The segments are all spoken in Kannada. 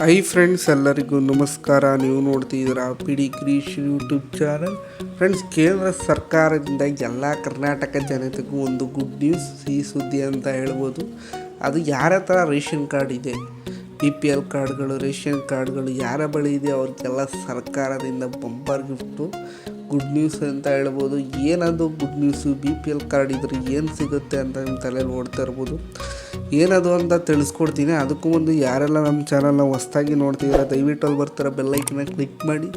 ಹೈ ಫ್ರೆಂಡ್ಸ್ ಎಲ್ಲರಿಗೂ ನಮಸ್ಕಾರ. ನೀವು ನೋಡ್ತಿದ್ದೀರಾ ಪಿಡಿ ಕ್ರೀಶ್ ಯೂಟ್ಯೂಬ್ ಚಾನಲ್ ಫ್ರೆಂಡ್ಸ್ ಕೇಂದ್ರ ಸರ್ಕಾರದಿಂದ ಎಲ್ಲ ಕರ್ನಾಟಕ ಜನತೆಗೂ ಒಂದು ಗುಡ್ ನ್ಯೂಸ್ ಸಿಹಿ ಸುದ್ದಿ ಅಂತ ಹೇಳ್ಬೋದು. ಅದು ಯಾರ ಥರ ರೇಷನ್ ಕಾರ್ಡ್ ಇದೆ? ಬಿ ಪಿ ಎಲ್ ಕಾರ್ಡ್ಗಳು, ರೇಷನ್ ಕಾರ್ಡ್ಗಳು ಯಾರ ಬಳಿ ಇದೆ? ಅವ್ರಿಗೆಲ್ಲ ಸರ್ಕಾರದಿಂದ ಬಂಪರ್ ಗಿಫ್ಟು ಗುಡ್ ನ್ಯೂಸ್ ಅಂತ ಹೇಳ್ಬೋದು. ಏನದು good news B P L card ಇದ್ರೆ ಏನು ಸಿಗುತ್ತೆ ಅಂತ ನಿಮ್ಮ ತಲೆಯಲ್ಲಿ ಓಡ್ತಾ ಇರ್ಬೋದು. ಏನದು ಅಂತ ತಿಳಿಸ್ಕೊಡ್ತೀನಿ. ಅದಕ್ಕೂ ಮುಂದೆ ಯಾರೆಲ್ಲ ನಮ್ಮ ಚಾನಲ್ನ ಹೊಸ್ದಾಗಿ ನೋಡ್ತೀರ ದಯವಿಟ್ಟು ಅಲ್ಲಿ ಬರ್ತಾರೆ ಬೆಲ್ಲೈಕನ್ನ ಕ್ಲಿಕ್ ಮಾಡಿ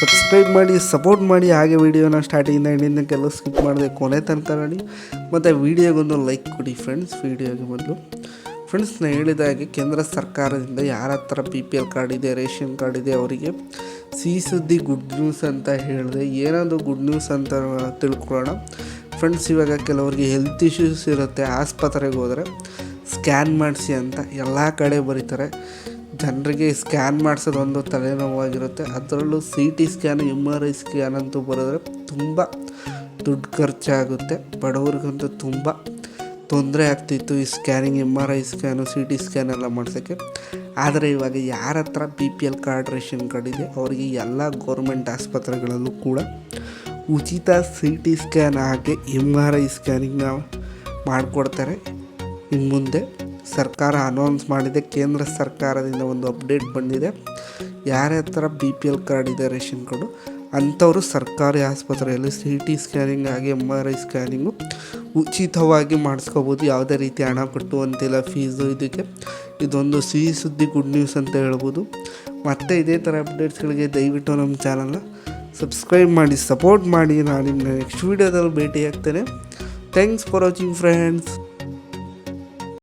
ಸಬ್ಸ್ಕ್ರೈಬ್ ಮಾಡಿ ಸಪೋರ್ಟ್ ಮಾಡಿ. ಹಾಗೆ ವೀಡಿಯೋನ ಸ್ಟಾರ್ಟಿಂಗಿಂದ ಎಂಡಿಂದಕ್ಕೆಲ್ಲ ಸ್ಕಿಪ್ ಮಾಡಿದೆ ಕೊನೆ ತನಕ ನೋಡಿ. ಮತ್ತು ವೀಡಿಯೋಗೊಂದು ಲೈಕ್ ಕೊಡಿ ಫ್ರೆಂಡ್ಸ್ ವೀಡಿಯೋಗೆ ಮೊದಲು ಫ್ರೆಂಡ್ಸ್ ನಾನು ಹೇಳಿದ ಹಾಗೆ ಕೇಂದ್ರ ಸರ್ಕಾರದಿಂದ ಯಾರ ಹತ್ರ ಬಿ ಪಿ ಎಲ್ ಕಾರ್ಡ್ ಇದೆ, ರೇಷನ್ ಕಾರ್ಡ್ ಇದೆ ಅವರಿಗೆ ಸಿಹಿ ಸುದ್ದಿ ಗುಡ್ ನ್ಯೂಸ್ ಅಂತ ಹೇಳಿದೆ. ಏನಾದರೂ ಗುಡ್ ನ್ಯೂಸ್ ಅಂತ ತಿಳ್ಕೊಳ್ಳೋಣ. ಫ್ರೆಂಡ್ಸ್ ಇವಾಗ ಕೆಲವರಿಗೆ ಹೆಲ್ತ್ ಇಶ್ಯೂಸ್ ಇರುತ್ತೆ, ಆಸ್ಪತ್ರೆಗೆ ಹೋದರೆ ಸ್ಕ್ಯಾನ್ ಮಾಡಿಸಿ ಅಂತ ಎಲ್ಲ ಕಡೆ ಬರೀತಾರೆ. ಜನರಿಗೆ ಸ್ಕ್ಯಾನ್ ಮಾಡಿಸೋದೊಂದು ತಲೆನೋವಾಗಿರುತ್ತೆ. ಅದರಲ್ಲೂ C T scan M R I scan ಅಂತೂ ಬರೆದ್ರೆ ತುಂಬ ದುಡ್ಡು ಖರ್ಚಾಗುತ್ತೆ. ಬಡವ್ರಿಗಂತೂ ತುಂಬ ತೊಂದರೆ ಆಗ್ತಿತ್ತು ಈ scanning M R I scan C T scan ಎಲ್ಲ ಮಾಡ್ಸೋಕ್ಕೆ. ಆದರೆ ಇವಾಗ ಯಾರ ಹತ್ರ B P L card ration card ಇದೆ, ಅವರಿಗೆ ಎಲ್ಲ ಗೌರ್ಮೆಂಟ್ ಆಸ್ಪತ್ರೆಗಳಲ್ಲೂ ಕೂಡ ಉಚಿತ ಸಿ ಟಿ ಸ್ಕ್ಯಾನ್ ಹಾಗೆ ಎಂ ಆರ್ ಐ ಸ್ಕ್ಯಾನಿಂಗ್ನ ಮಾಡಿಕೊಡ್ತಾರೆ. ಇನ್ನು ಮುಂದೆ ಸರ್ಕಾರ ಅನೌನ್ಸ್ ಮಾಡಿದೆ, ಕೇಂದ್ರ ಸರ್ಕಾರದಿಂದ ಒಂದು ಅಪ್ಡೇಟ್ ಬಂದಿದೆ. ಯಾರ್ಯಾರ ಥರ ಬಿ ಪಿ ಎಲ್ ಕಾರ್ಡ್ ಇದೆ, ರೇಷನ್ ಕಾರ್ಡು, ಅಂಥವರು ಸರ್ಕಾರಿ ಆಸ್ಪತ್ರೆಯಲ್ಲಿ ಸಿ ಟಿ ಸ್ಕ್ಯಾನಿಂಗ್ ಹಾಗೆ ಎಂ ಆರ್ ಐ ಸ್ಕ್ಯಾನಿಂಗು ಉಚಿತವಾಗಿ ಮಾಡಿಸ್ಕೋಬೋದು. ಯಾವುದೇ ರೀತಿ ಹಣ ಕಟ್ಟುವಂತಿಲ್ಲ ಫೀಸು ಇದಕ್ಕೆ. ಇದೊಂದು ಸಿಹಿ ಸುದ್ದಿ ಗುಡ್ ನ್ಯೂಸ್ ಅಂತ ಹೇಳ್ಬೋದು. ಮತ್ತು ಇದೇ ಥರ ಅಪ್ಡೇಟ್ಸ್ಗಳಿಗೆ ದಯವಿಟ್ಟು ನಮ್ಮ ಚಾನಲ್ನ ಸಬ್ಸ್ಕ್ರೈಬ್ ಮಾಡಿ ಸಪೋರ್ಟ್ ಮಾಡಿ. ನಾನು ನಿಮ್ಮ ನೆಕ್ಸ್ಟ್ ವೀಡಿಯೋದಲ್ಲಿ ಭೇಟಿ ಆಗ್ತೇನೆ ಥ್ಯಾಂಕ್ಸ್ ಫಾರ್ ವಾಚಿಂಗ್ ಫ್ರೆಂಡ್ಸ್